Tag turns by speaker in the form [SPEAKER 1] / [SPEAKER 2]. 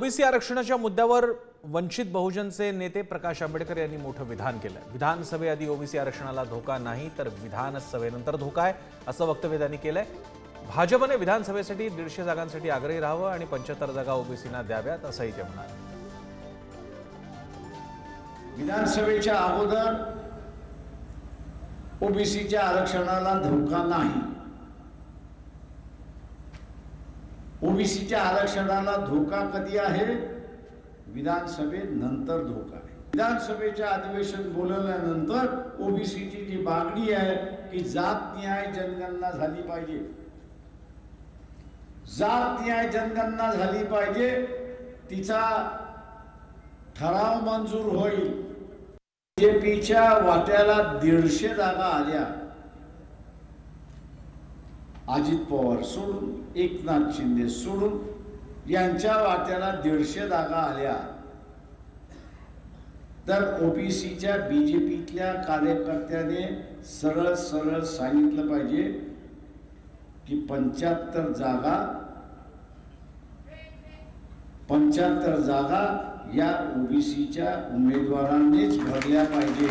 [SPEAKER 1] OBC आरक्षणाच्या मुद्द्यावर वंचित बहुजनचे नेते प्रकाश आंबेडकर यांनी मोठं विधान केलं. विधानसभेआधी ओबीसी आरक्षणाला धोका नाही तर विधानसभेनंतर धोका आहे असं वक्तव्य त्यांनी केलंय. भाजपने विधानसभेसाठी दीडशे जागांसाठी आग्रही राहावं आणि पंच्याहत्तर जागा ओबीसीना द्याव्यात असंही ते म्हणाले.
[SPEAKER 2] विधानसभेच्या अगोदर ओबीसीच्या आरक्षणाला धोका नाही. ओबीसीच्या आरक्षणाला धोका कधी आहे? विधानसभेत नंतर धोका आहे. विधानसभेच्या अधिवेशन बोलवल्यानंतर ओबीसीची जी मागणी आहे की जात न्याय जनगणना झाली पाहिजे. जात न्याय जनगणना झाली पाहिजे तिचा ठराव मंजूर होईल. बीजेपीच्या वाट्याला दीडशे जागा आल्या. अजित पवार सोडून एकनाथ शिंदे सोडून यांच्या वाट्याला दीडशे जागा आल्या. तर ओबीसीच्या बीजेपीतल्या कार्यकर्त्याने सरळ सरळ सांगितलं पाहिजे की पंच्याहत्तर जागा पंच्याहत्तर जागा या ओबीसीच्या उमेदवारांनीच भरल्या पाहिजे.